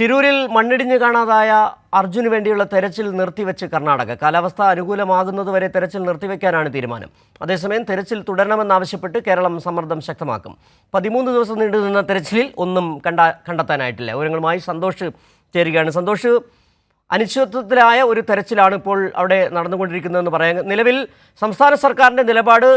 ചിരൂരിൽ മണ്ണിടിഞ്ഞ് കാണാതായ അർജുന് വേണ്ടിയുള്ള തെരച്ചിൽ നിർത്തിവെച്ച് കർണാടക. കാലാവസ്ഥ അനുകൂലമാകുന്നതുവരെ തെരച്ചിൽ നിർത്തിവെക്കാനാണ് തീരുമാനം. അതേസമയം തെരച്ചിൽ തുടരണമെന്നാവശ്യപ്പെട്ട് കേരളം സമ്മർദ്ദം ശക്തമാക്കും. പതിമൂന്ന് ദിവസം നീണ്ടുനിന്ന തെരച്ചിലിൽ ഒന്നും കണ്ട കണ്ടെത്താനായിട്ടില്ല. വിവരങ്ങളുമായി സന്തോഷ് ചേരുകയാണ്. സന്തോഷ് അനിശ്ചിതത്വത്തിലായ ഒരു തെരച്ചിലാണ് ഇപ്പോൾ അവിടെ നടന്നുകൊണ്ടിരിക്കുന്നതെന്ന് പറയാൻ നിലവിൽ സംസ്ഥാന സർക്കാരിന്റെ നിലപാട്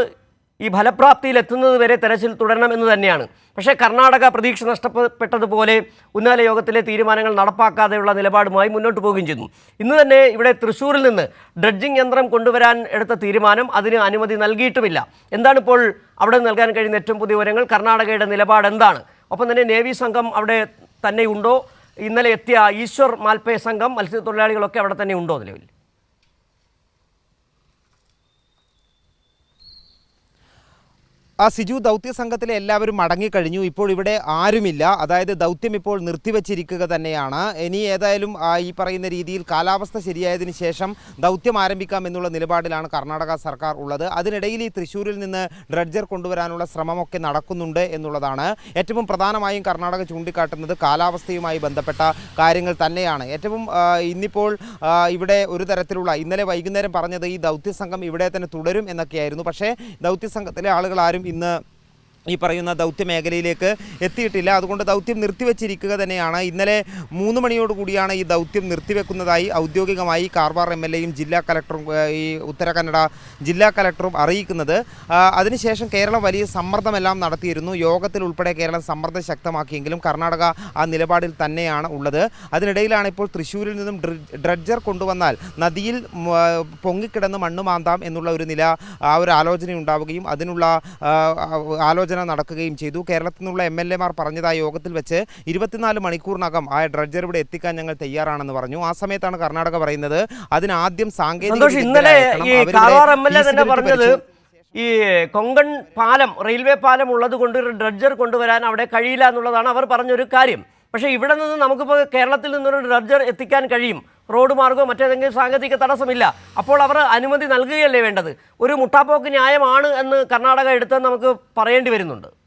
ഈ ഫലപ്രാപ്തിയിൽ എത്തുന്നത് വരെ തെരച്ചിൽ തുടരണമെന്ന് തന്നെയാണ്. പക്ഷേ കർണാടക പ്രതീക്ഷ നഷ്ടപ്പെട്ടതുപോലെ ഉന്നത യോഗത്തിലെ തീരുമാനങ്ങൾ നടപ്പാക്കാതെയുള്ള നിലപാടുമായി മുന്നോട്ട് പോവുകയും ചെയ്തു ഇന്ന് തന്നെ ഇവിടെ തൃശ്ശൂരിൽ നിന്ന് ഡ്രഡ്ജിംഗ് യന്ത്രം കൊണ്ടുവരാൻ എടുത്ത തീരുമാനം അതിന് അനുമതി നൽകിയിട്ടുമില്ല. എന്താണ് ഇപ്പോൾ അവിടെ നൽകാൻ കഴിയുന്ന ഏറ്റവും പുതിയ വിവരങ്ങൾ? കർണാടകയുടെ നിലപാട് എന്താണ്? ഒപ്പം തന്നെ നേവി സംഘം അവിടെ തന്നെ ഉണ്ടോ? ഇന്നലെ എത്തിയ ഈശ്വർ മാൽപേ സംഘം മത്സ്യത്തൊഴിലാളികളൊക്കെ അവിടെ തന്നെ ഉണ്ടോ നിലവിൽ? ആ സിജു ദൗത്യ സംഘത്തിലെ എല്ലാവരും മടങ്ങിക്കഴിഞ്ഞു. ഇപ്പോൾ ഇവിടെ ആരുമില്ല. അതായത് ദൗത്യം ഇപ്പോൾ നിർത്തിവച്ചിരിക്കുക തന്നെയാണ്. ഇനി ഏതായാലും ഈ പറയുന്ന രീതിയിൽ കാലാവസ്ഥ ശരിയായതിനു ശേഷം ദൗത്യം ആരംഭിക്കാം എന്നുള്ള നിലപാടിലാണ് കർണാടക സർക്കാർ ഉള്ളത്. അതിനിടയിൽ ഈ തൃശ്ശൂരിൽ നിന്ന് ഡ്രഡ്ജർ കൊണ്ടുവരാനുള്ള ശ്രമമൊക്കെ നടക്കുന്നുണ്ട് എന്നുള്ളതാണ് ഏറ്റവും പ്രധാനമായും കർണാടക ചൂണ്ടിക്കാട്ടുന്നത് കാലാവസ്ഥയുമായി ബന്ധപ്പെട്ട കാര്യങ്ങൾ തന്നെയാണ്. ഏറ്റവും ഇന്നിപ്പോൾ ഇവിടെ ഒരു തരത്തിലുള്ള ഇന്നലെ വൈകുന്നേരം പറഞ്ഞത് ഈ ദൗത്യ സംഘം ഇവിടെ തന്നെ തുടരും എന്നൊക്കെയായിരുന്നു. പക്ഷേ ദൗത്യ സംഘത്തിലെ ആളുകൾ ആരും ഇന്ന് ഈ പറയുന്ന ദൗത്യ മേഖലയിലേക്ക് എത്തിയിട്ടില്ല. അതുകൊണ്ട് ദൗത്യം നിർത്തിവെച്ചിരിക്കുക തന്നെയാണ്. ഇന്നലെ മൂന്ന് മണിയോട് കൂടിയാണ് ഈ ദൗത്യം നിർത്തിവെക്കുന്നതായി ഔദ്യോഗികമായി കാർവാർ എം എൽ എയും ജില്ലാ കലക്ടറും ഈ ഉത്തര കന്നഡ ജില്ലാ കലക്ടറും അറിയിക്കുന്നത്. അതിനുശേഷം കേരളം വലിയ സമ്മർദ്ദമെല്ലാം നടത്തിയിരുന്നു. യോഗത്തിൽ ഉൾപ്പെടെ കേരളം സമ്മർദ്ദം ശക്തമാക്കിയെങ്കിലും കർണാടക ആ നിലപാടിൽ തന്നെയാണ് ഉള്ളത്. അതിനിടയിലാണ് ഇപ്പോൾ തൃശ്ശൂരിൽ നിന്നും ഡ്രഡ്ജർ കൊണ്ടുവന്നാൽ നദിയിൽ പൊങ്ങിക്കിടന്ന് മണ്ണ് മാന്താം എന്നുള്ള ഒരു നില ആ ഒരു ആലോചന ഉണ്ടാവുകയും അതിനുള്ള ആ, ആലോചന നടക്കുകയും ചെയ്തു. കേരളത്തിൽ നിന്നുള്ള എം എൽ എമാർ പറഞ്ഞതായ യോഗത്തിൽ വെച്ച് ഇരുപത്തിനാല് മണിക്കൂറിനകം ആ ഡ്രഡ്ജർ ഇവിടെ എത്തിക്കാൻ ഞങ്ങൾ തയ്യാറാണെന്ന് പറഞ്ഞു. ആ സമയത്താണ് കർണാടക പറയുന്നത് അതിനാദ്യം സാങ്കേതിക ഇന്നലെ ഈ അയക്കണം. കാർവാർ എം എൽ എ തന്നെ പറഞ്ഞത് ഈ കൊങ്കൺ പാലം റെയിൽവേ പാലം ഉള്ളത് കൊണ്ട് ഒരു ഡ്രഡ്ജർ കൊണ്ടുവരാൻ അവിടെ കഴിയില്ല എന്നുള്ളതാണ് അവർ പറഞ്ഞൊരു കാര്യം. പക്ഷേ ഇവിടെ നിന്ന് നമുക്കിപ്പോൾ കേരളത്തിൽ നിന്നൊരു ഡ്രഡ്ജർ എത്തിക്കാൻ കഴിയും. റോഡ് മാർഗമോ മറ്റേതെങ്കിലും സാങ്കേതിക തടസ്സമില്ല. അപ്പോൾ അവർ അനുമതി നൽകുകയല്ലേ വേണ്ടത്? ഒരു മുട്ടാപ്പോക്ക് ന്യായമാണ് എന്ന് കർണാടക എടുത്തെന്ന് നമുക്ക് പറയേണ്ടി വരുന്നുണ്ട്.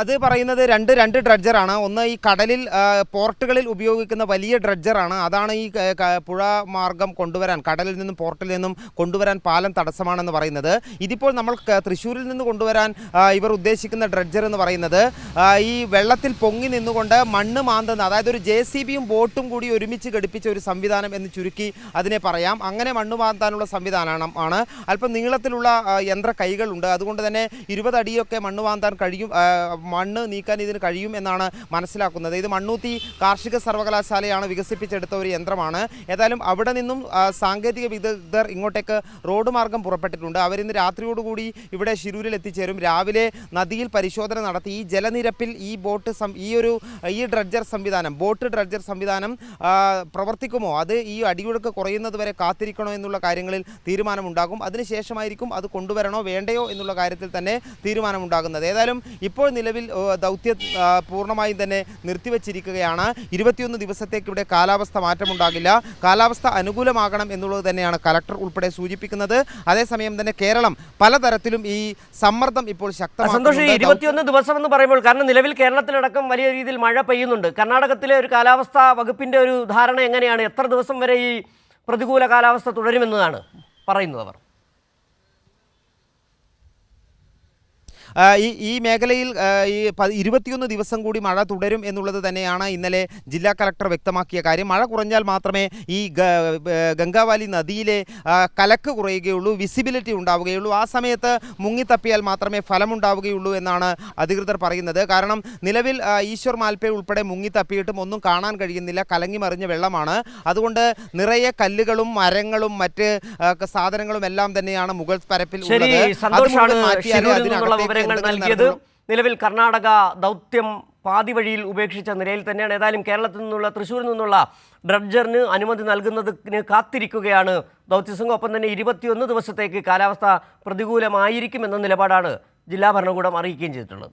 അത് പറയുന്നത് രണ്ട് രണ്ട് ഡ്രഡ്ജറാണ് ഒന്ന് ഈ കടലിൽ പോർട്ടുകളിൽ ഉപയോഗിക്കുന്ന വലിയ ഡ്രഡ്ജറാണ് അതാണ് ഈ പുഴ മാർഗം കൊണ്ടുവരാൻ കടലിൽ നിന്നും പോർട്ടിൽ നിന്നും കൊണ്ടുവരാൻ പാലം തടസ്സമാണെന്ന് പറയുന്നത്. ഇതിപ്പോൾ നമ്മൾ തൃശ്ശൂരിൽ നിന്ന് കൊണ്ടുവരാൻ ഇവർ ഉദ്ദേശിക്കുന്ന ഡ്രഡ്ജർ എന്ന് പറയുന്നത് ഈ വെള്ളത്തിൽ പൊങ്ങി നിന്നുകൊണ്ട് മണ്ണ് മാന്തുന്ന അതായത് ഒരു ജെ ബോട്ടും കൂടി ഒരുമിച്ച് ഘടിപ്പിച്ച ഒരു സംവിധാനം എന്ന് ചുരുക്കി അതിനെ പറയാം. അങ്ങനെ മണ്ണ് മാന്താനുള്ള സംവിധാനം ആണ്. അല്പം നീളത്തിലുള്ള യന്ത്ര കൈകളുണ്ട് അതുകൊണ്ട് തന്നെ ഇരുപതടിയൊക്കെ മണ്ണ് മാന്താൻ കഴിയും മണ്ണ് നീക്കാൻ ഇതിന് കഴിയും എന്നാണ് മനസ്സിലാക്കുന്നത്. ഇത് മണ്ണൂത്തി കാർഷിക സർവകലാശാലയാണ് വികസിപ്പിച്ചെടുത്ത ഒരു യന്ത്രമാണ്. ഏതായാലും അവിടെ നിന്നും സാങ്കേതിക വിദഗ്ധർ ഇങ്ങോട്ടേക്ക് റോഡ് മാർഗം പുറപ്പെട്ടിട്ടുണ്ട്. അവരിന്ന് രാത്രിയോടുകൂടി ഇവിടെ ശിരൂരിൽ എത്തിച്ചേരും. രാവിലെ നദിയിൽ പരിശോധന നടത്തി. ഈ ജലനിരപ്പിൽ ഈ ബോട്ട് ഈ ഒരു ഈ ഡ്രഡ്ജർ സംവിധാനം ബോട്ട് ഡ്രഡ്ജർ സംവിധാനം പ്രവർത്തിക്കുമോ? അത് ഈ അടിയൊഴുക്ക് കുറയുന്നത് വരെ കാത്തിരിക്കണോ എന്നുള്ള കാര്യങ്ങളിൽ തീരുമാനമുണ്ടാകും. അതിനുശേഷമായിരിക്കും അത് കൊണ്ടുവരണോ വേണ്ടയോ എന്നുള്ള കാര്യത്തിൽ തന്നെ തീരുമാനമുണ്ടാകുന്നത്. ഏതായാലും ഇപ്പോൾ നിലവിൽ ദൗത്യ പൂർണമായും തന്നെ നിർത്തിവച്ചിരിക്കുകയാണ്. ഇരുപത്തിയൊന്ന് ദിവസത്തേക്ക് ഇവിടെ കാലാവസ്ഥ മാറ്റമുണ്ടാകില്ല. കാലാവസ്ഥ അനുകൂലമാകണം എന്നുള്ളത് തന്നെയാണ് കലക്ടർ ഉൾപ്പെടെ സൂചിപ്പിക്കുന്നത്. അതേസമയം തന്നെ കേരളം പലതരത്തിലും ഈ സമ്മർദ്ദം ഇപ്പോൾ ശക്തമാണ് ഇരുപത്തിയൊന്ന് ദിവസം എന്ന് പറയുമ്പോൾ കാരണം നിലവിൽ കേരളത്തിലടക്കം വലിയ രീതിയിൽ മഴ പെയ്യുന്നുണ്ട്. കർണാടകത്തിലെ ഒരു കാലാവസ്ഥ വകുപ്പിന്റെ ഒരു ധാരണ എങ്ങനെയാണ്? എത്ര ദിവസം വരെ ഈ പ്രതികൂല കാലാവസ്ഥ തുടരുമെന്നതാണ് പറയുന്നത് അവർ. ഈ ഈ മേഖലയിൽ ഈ ഇരുപത്തിയൊന്ന് ദിവസം കൂടി മഴ തുടരും എന്നുള്ളത് തന്നെയാണ് ഇന്നലെ ജില്ലാ കളക്ടർ വ്യക്തമാക്കിയ കാര്യം. മഴ കുറഞ്ഞാൽ മാത്രമേ ഈ ഗംഗാവാലി നദിയിലെ കലക്ക് കുറയുകയുള്ളൂ വിസിബിലിറ്റി ഉണ്ടാവുകയുള്ളൂ. ആ സമയത്ത് മുങ്ങിത്തപ്പിയാൽ മാത്രമേ ഫലമുണ്ടാവുകയുള്ളൂ എന്നാണ് അധികൃതർ പറയുന്നത്. കാരണം നിലവിൽ ഈശ്വർ മാൽപ്പെ ഉൾപ്പെടെ മുങ്ങിത്തപ്പിയിട്ടും ഒന്നും കാണാൻ കഴിയുന്നില്ല. കലങ്ങി മറിഞ്ഞ വെള്ളമാണ്. അതുകൊണ്ട് നിറയെ കല്ലുകളും മരങ്ങളും മറ്റ് സാധനങ്ങളും എല്ലാം തന്നെയാണ് മുഗൾ പരപ്പിൽ ഉള്ളത്. അത് സന്തോഷാണ്. മുഴുവൻ മാറ്റിയാലേ അതിനകത്തേക്ക് വിവരങ്ങൾ നൽകിയത് നിലവിൽ കർണാടക ദൗത്യം പാതി വഴിയിൽ ഉപേക്ഷിച്ച നിലയിൽ തന്നെയാണ്. ഏതായാലും കേരളത്തിൽ നിന്നുള്ള തൃശ്ശൂരിൽ നിന്നുള്ള ഡ്രഡ്ജറിന് അനുമതി നൽകുന്നതിന് കാത്തിരിക്കുകയാണ്. ദൗത്യസംഘം ഒപ്പം തന്നെ ഇരുപത്തിയൊന്ന് ദിവസത്തേക്ക് കാലാവസ്ഥ പ്രതികൂലമായിരിക്കും എന്ന നിലപാടാണ് ജില്ലാ ഭരണകൂടം അറിയിക്കുകയും ചെയ്തിട്ടുള്ളത്.